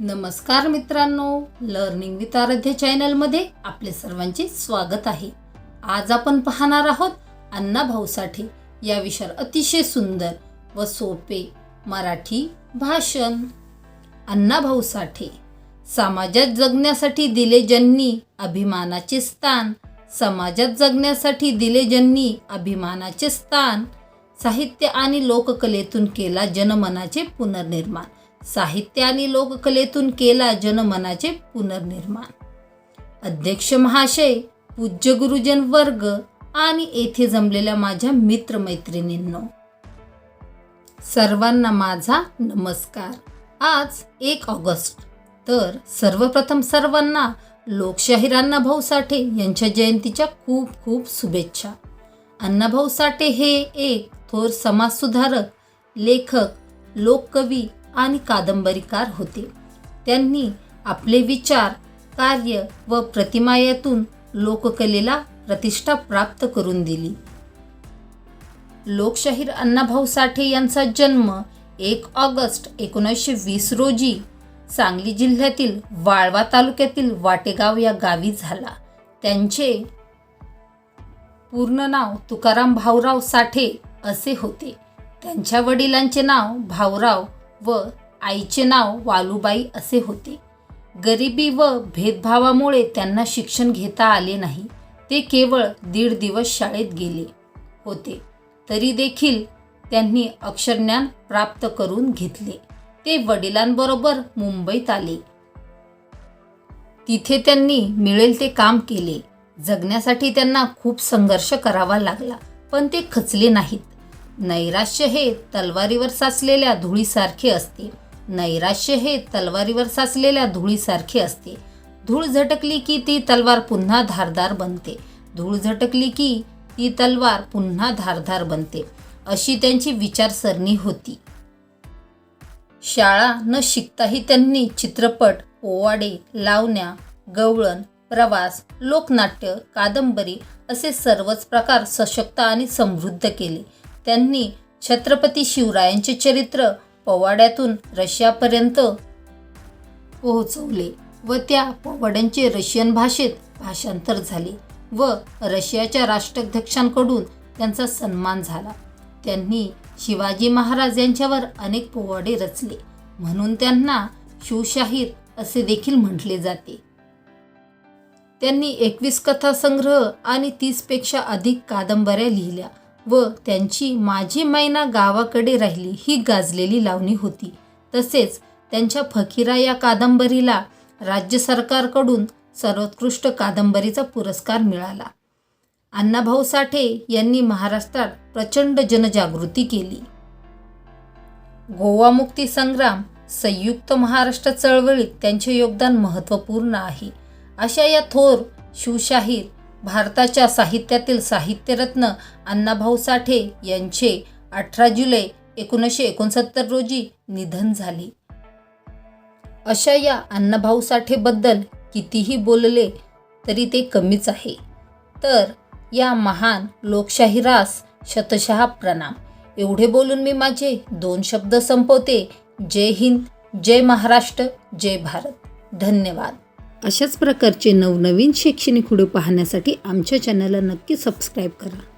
नमस्कार मित्रांनो learning with आराध्य चॅनलमध्ये आपले सर्वांचे स्वागत आहे. आज आपण पाहणार आहोत अण्णाभाऊ साठे या विषयावर अतिशय सुंदर व सोपे मराठी भाषण. अण्णाभाऊ साठे समाजात जगण्यासाठी दिले ज्यांनी अभिमानाचे स्थान समाजात जगण्यासाठी दिले ज्यांनी अभिमानाचे स्थान साहित्य आणि लोककलेतून केला जनमनाचे पुनर्निर्माण. साहित्य आणि लोककलेतून केला जनमनाचे पुनर्निर्माण. अध्यक्ष महाशय पूज्य गुरुजन वर्ग आणि येथे जमलेल्या माझ्या मित्रमैत्रिणींनो सर्वांना माझा नमस्कार. आज एक ऑगस्ट तर सर्वप्रथम सर्वांना लोकशाहीर अण्णाभाऊ साठे यांच्या जयंतीच्या खूप खूप शुभेच्छा. अण्णाभाऊ साठे हे एक थोर समाजसुधारक लेखक लोककवी आणि कादंबरीकार होते. त्यांनी आपले विचार कार्य व प्रतिमायातून लोककलेला प्रतिष्ठा प्राप्त करून दिली. लोकशाहीर अण्णाभाऊ साठे यांचा जन्म एक ऑगस्ट एकोणीसशे वीस रोजी सांगली जिल्ह्यातील वाळवा तालुक्यातील वाटेगाव या गावी झाला. त्यांचे पूर्ण नाव तुकाराम भाऊराव साठे असे होते. त्यांच्या वडिलांचे नाव भाऊराव व आईचे नाव वालुबाई असे होते. गरिबी व भेदभावामुळे त्यांना शिक्षण घेता आले नाही. ते केवळ दीड दिवस शाळेत गेले होते. तरी देखील त्यांनी अक्षरज्ञान प्राप्त करून घेतले. ते वडिलांबरोबर मुंबईत आले. तिथे त्यांनी मिळेल ते काम केले. जगण्यासाठी त्यांना खूप संघर्ष करावा लागला पण ते खचले नाहीत. नैराश्य हे तलवारीवर साचलेल्या धुळीसारखे असते. नैराश्य हे तलवारीवर साचलेल्या धुळीसारखे असते. धूळ झटकली की ती तलवार पुन्हा धारदार बनते. धूळ झटकली की ती तलवार पुन्हा धारदार बनते. अशी त्यांची विचारसरणी होती. शाळा न शिकताही त्यांनी चित्रपट पोवाडे लावण्या गवळण प्रवास लोकनाट्य कादंबरी असे सर्वच प्रकार सशक्त आणि समृद्ध केले. त्यांनी छत्रपती शिवरायांचे चरित्र पोवाड्यातून रशियापर्यंत पोहोचवले व त्या पोवाड्यांचे रशियन भाषेत भाषांतर झाले व रशियाच्या राष्ट्राध्यक्षांकडून त्यांचा सन्मान झाला. त्यांनी शिवाजी महाराज यांच्यावर अनेक पोवाडे रचले. म्हणून त्यांना शिवशाहीर असे देखील म्हटले जाते. त्यांनी एकवीस कथासंग्रह आणि तीसपेक्षा अधिक कादंबऱ्या लिहिल्या. व त्यांची माझी मैना गावाकडे राहिली ही गाजलेली लावणी होती. तसेच त्यांच्या फकीरा या कादंबरीला राज्य सरकारकडून सर्वोत्कृष्ट कादंबरीचा पुरस्कार मिळाला. अण्णाभाऊ साठे यांनी महाराष्ट्रात प्रचंड जनजागृती केली. गोवा मुक्ती संग्राम संयुक्त महाराष्ट्र चळवळीत त्यांचे योगदान महत्त्वपूर्ण आहे. अशा या थोर शिवशाहीर भारताच्या साहित्यातील साहित्यरत्न अण्णाभाऊ साठे यांचे अठरा जुलै एकोणीसशे एकोणसत्तर रोजी निधन झाले. अशा या अण्णाभाऊ साठेबद्दल कितीही बोलले तरी ते कमीच आहे. तर या महान लोकशाहीरास शतशः प्रणाम. एवढे बोलून मी माझे दोन शब्द संपवते. जय हिंद जय महाराष्ट्र जय भारत. धन्यवाद. अशाच प्रकारचे नवनवीन शैक्षणिक व्हिडिओ पाहण्यासाठी आमच्या चॅनलला नक्की सबस्क्राईब करा.